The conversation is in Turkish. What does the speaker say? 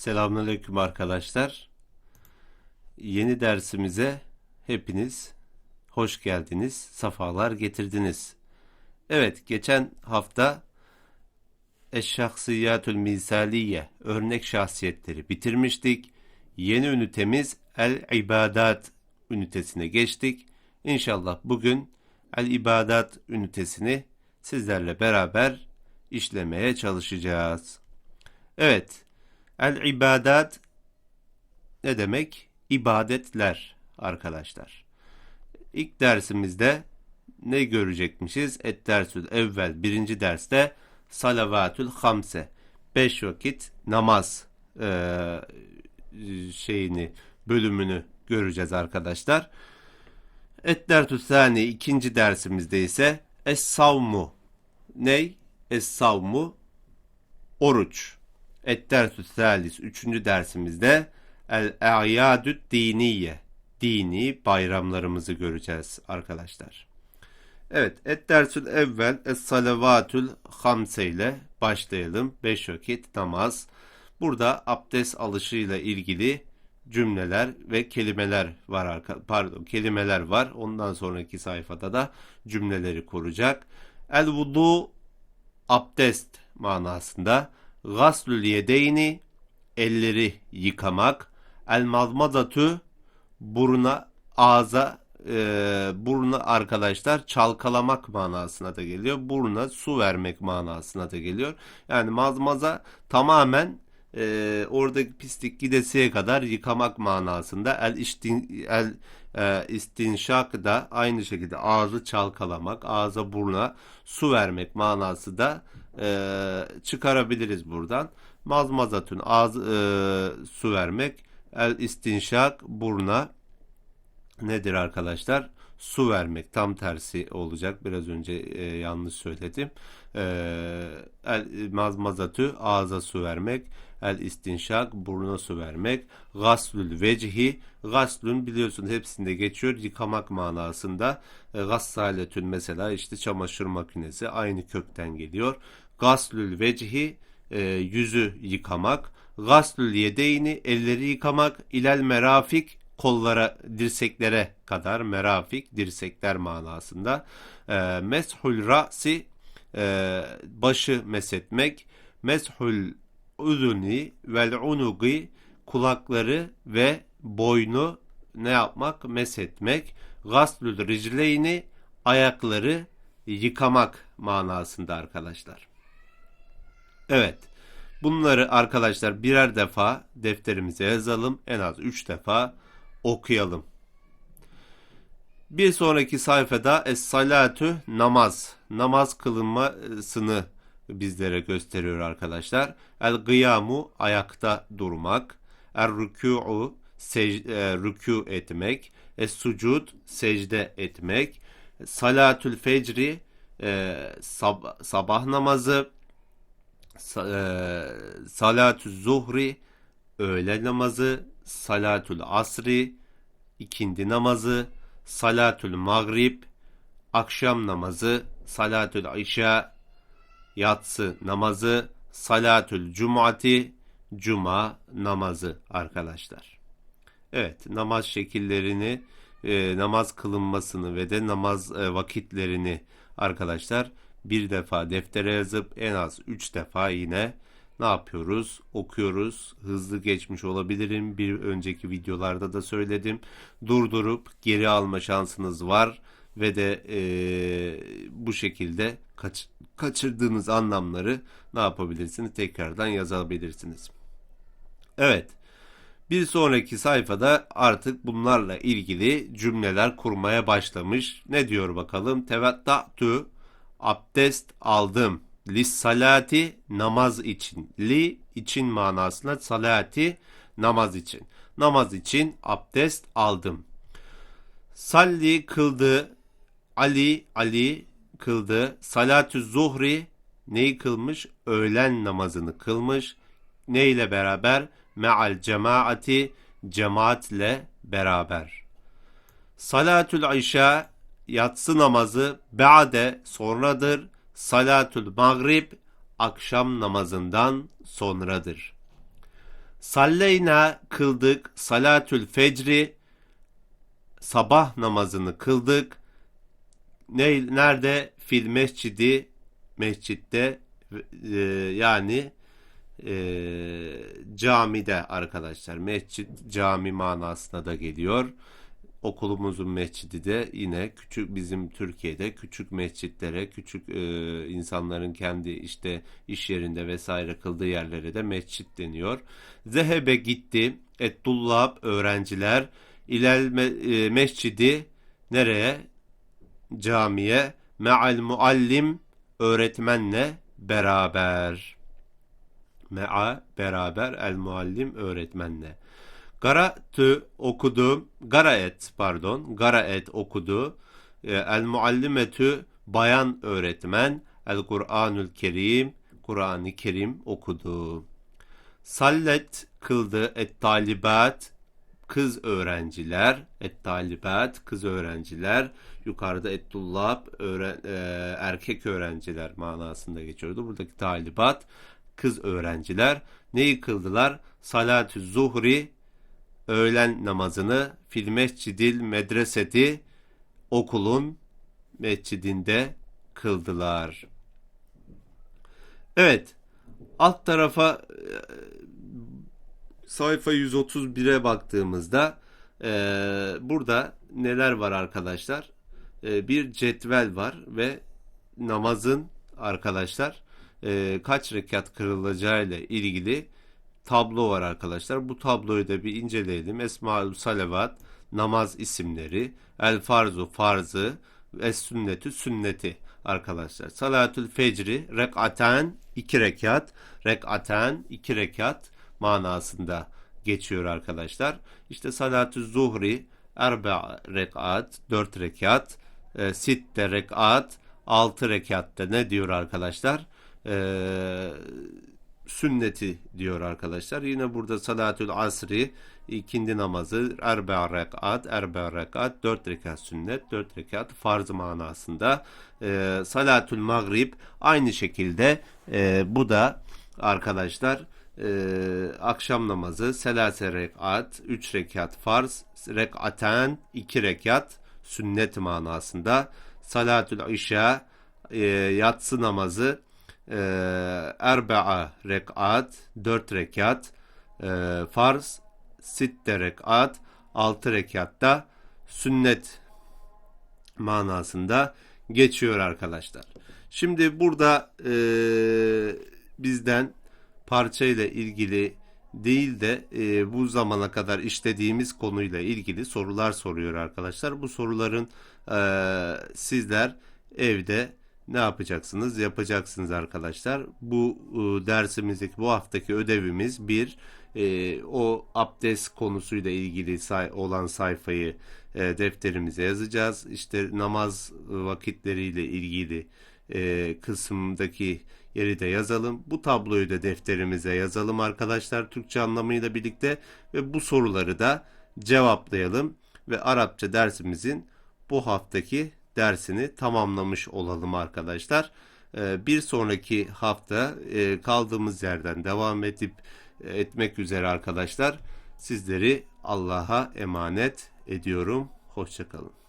Selamünaleyküm arkadaşlar. Yeni dersimize hepiniz hoş geldiniz, safalar getirdiniz. Evet, geçen hafta Eşşahsiyatül Misaliye, örnek şahsiyetleri bitirmiştik. Yeni ünitemiz El İbadat ünitesine geçtik. İnşallah bugün El İbadat ünitesini sizlerle beraber işlemeye çalışacağız. Evet, El ibadat ne demek? İbadetler arkadaşlar. İlk dersimizde ne görecekmişiz? Et dersül evvel birinci derste salavatül hamse. Beş vakit namaz e, şeyini bölümünü göreceğiz arkadaşlar. Et dersül sani ikinci dersimizde ise es savmu. Ney? Es savmu oruç. Et-Dersü Salis 3. dersimizde El-E'yadü Diniye dini bayramlarımızı göreceğiz arkadaşlar. Evet, Et-Dersül Evvel Es-Salavatül Hamse ile başlayalım. 5 vakit namaz. Burada abdest alışıyla ilgili cümleler ve kelimeler var pardon kelimeler var. Ondan sonraki sayfada da cümleleri kuracak. El vudu abdest manasında. Gaslül yedeyni elleri yıkamak. El mazmadatü buruna ağza e, buruna arkadaşlar çalkalamak manasına da geliyor. Buruna su vermek manasına da geliyor. Yani mazmaza tamamen e, oradaki pislik gidesiye kadar yıkamak manasında. El, istin, el e, istinşak da aynı şekilde ağzı çalkalamak, ağza buruna su vermek manası da e, çıkarabiliriz buradan. Mazmazatun ağız e, su vermek. El istinşak buruna nedir arkadaşlar? Su vermek tam tersi olacak. Biraz önce e, yanlış söyledim. E, el mazmazatü ağza su vermek. El istinşak buruna su vermek. Gaslül vecihi. Gaslün biliyorsun hepsinde geçiyor. Yıkamak manasında. E, gassaletün mesela işte çamaşır makinesi aynı kökten geliyor. Gaslül vecihi e, yüzü yıkamak. Gaslül yedeyni elleri yıkamak. İlel merafik kollara, dirseklere kadar merafik, dirsekler manasında. E, meshul ra'si e, başı mesetmek. Meshul uzuni vel unugi kulakları ve boynu ne yapmak? Mesetmek. Gaslül ricleyni ayakları yıkamak manasında arkadaşlar. Evet. Bunları arkadaşlar birer defa defterimize yazalım. En az üç defa okuyalım. Bir sonraki sayfada es-salatu namaz. Namaz kılınmasını bizlere gösteriyor arkadaşlar. El-gıyamu ayakta durmak. Er-rükû'u e, rükû etmek. Es-sucud secde etmek. Salatül fecri e, sab sabah namazı e, salatü zuhri öğle namazı, salatül asri ikindi namazı, salatül magrib akşam namazı, salatül işa yatsı namazı, salatül cumati cuma namazı arkadaşlar. Evet namaz şekillerini, e, namaz kılınmasını ve de namaz e, vakitlerini arkadaşlar bir defa deftere yazıp en az 3 defa yine ne yapıyoruz? Okuyoruz. Hızlı geçmiş olabilirim. Bir önceki videolarda da söyledim. Durdurup geri alma şansınız var ve de e, bu şekilde kaç, kaçırdığınız anlamları ne yapabilirsiniz? Tekrardan yazabilirsiniz. Evet. Bir sonraki sayfada artık bunlarla ilgili cümleler kurmaya başlamış. Ne diyor bakalım? Tevatta'tu abdest aldım. Lis namaz için. Li için manasına salati namaz için. Namaz için abdest aldım. Salli kıldı. Ali Ali kıldı. Salatü zuhri neyi kılmış? Öğlen namazını kılmış. Ne ile beraber? Me'al cemaati cemaatle beraber. Salatül işa yatsı namazı ba'de sonradır. Salatül magrib akşam namazından sonradır. Salleyna kıldık salatül fecri sabah namazını kıldık. Ne, nerede? Fil mescidi mescitte e, yani e, camide arkadaşlar. Mescit cami manasına da geliyor. Okulumuzun mescidi de yine küçük bizim Türkiye'de küçük mescitlere, küçük e, insanların kendi işte iş yerinde vesaire kıldığı yerlere de mescit deniyor. Zehebe gitti. Ettullab öğrenciler ilel me- e, mescidi nereye? Camiye me'al muallim öğretmenle beraber. Me'a beraber el muallim öğretmenle. Gara'tü okudu. Garaet pardon. Garaet okudu. E, El muallimetü bayan öğretmen. El Kur'anül Kerim. Kur'an-ı Kerim okudu. Sallet kıldı et talibat kız öğrenciler et talibat kız öğrenciler yukarıda et tullab öğren, e, erkek öğrenciler manasında geçiyordu. Buradaki talibat kız öğrenciler neyi kıldılar? Salatü zuhri öğlen namazını fil medreseti okulun mescidinde kıldılar. Evet. Alt tarafa e, sayfa 131'e baktığımızda e, burada neler var arkadaşlar? E, bir cetvel var ve namazın arkadaşlar e, kaç rekat kırılacağı ile ilgili tablo var arkadaşlar. Bu tabloyu da bir inceleyelim. Esmaül Salavat, namaz isimleri, El Farzu, farzı, Es Sünnetü, sünneti arkadaşlar. Salatül Fecri, rekaten, iki rekat, rekaten, iki rekat manasında geçiyor arkadaşlar. İşte Salatü Zuhri, erbe rekat, dört rekat, e, sitte rekat, altı rekatta ne diyor arkadaşlar? Eee sünneti diyor arkadaşlar. Yine burada salatül asri ikindi namazı erbe rekat, erbe rekat, dört rekat sünnet, dört rekat farz manasında. E, salatül magrib aynı şekilde e, bu da arkadaşlar e, akşam namazı selase rekat, üç rekat farz, rekaten, iki rekat sünnet manasında. Salatül işa e, yatsı namazı e, erba'a rekat, dört rekat, e, farz, sitte rekat, altı rekatta sünnet manasında geçiyor arkadaşlar. Şimdi burada e, bizden parçayla ilgili değil de e, bu zamana kadar işlediğimiz konuyla ilgili sorular soruyor arkadaşlar. Bu soruların e, sizler evde ne yapacaksınız? Yapacaksınız arkadaşlar. Bu e, dersimizdeki bu haftaki ödevimiz bir e, o abdest konusuyla ilgili say olan sayfayı e, defterimize yazacağız. İşte namaz vakitleriyle ilgili e, kısımdaki yeri de yazalım. Bu tabloyu da defterimize yazalım arkadaşlar Türkçe anlamıyla birlikte ve bu soruları da cevaplayalım ve Arapça dersimizin bu haftaki dersini tamamlamış olalım arkadaşlar. Ee, bir sonraki hafta e, kaldığımız yerden devam edip e, etmek üzere arkadaşlar. Sizleri Allah'a emanet ediyorum. Hoşçakalın.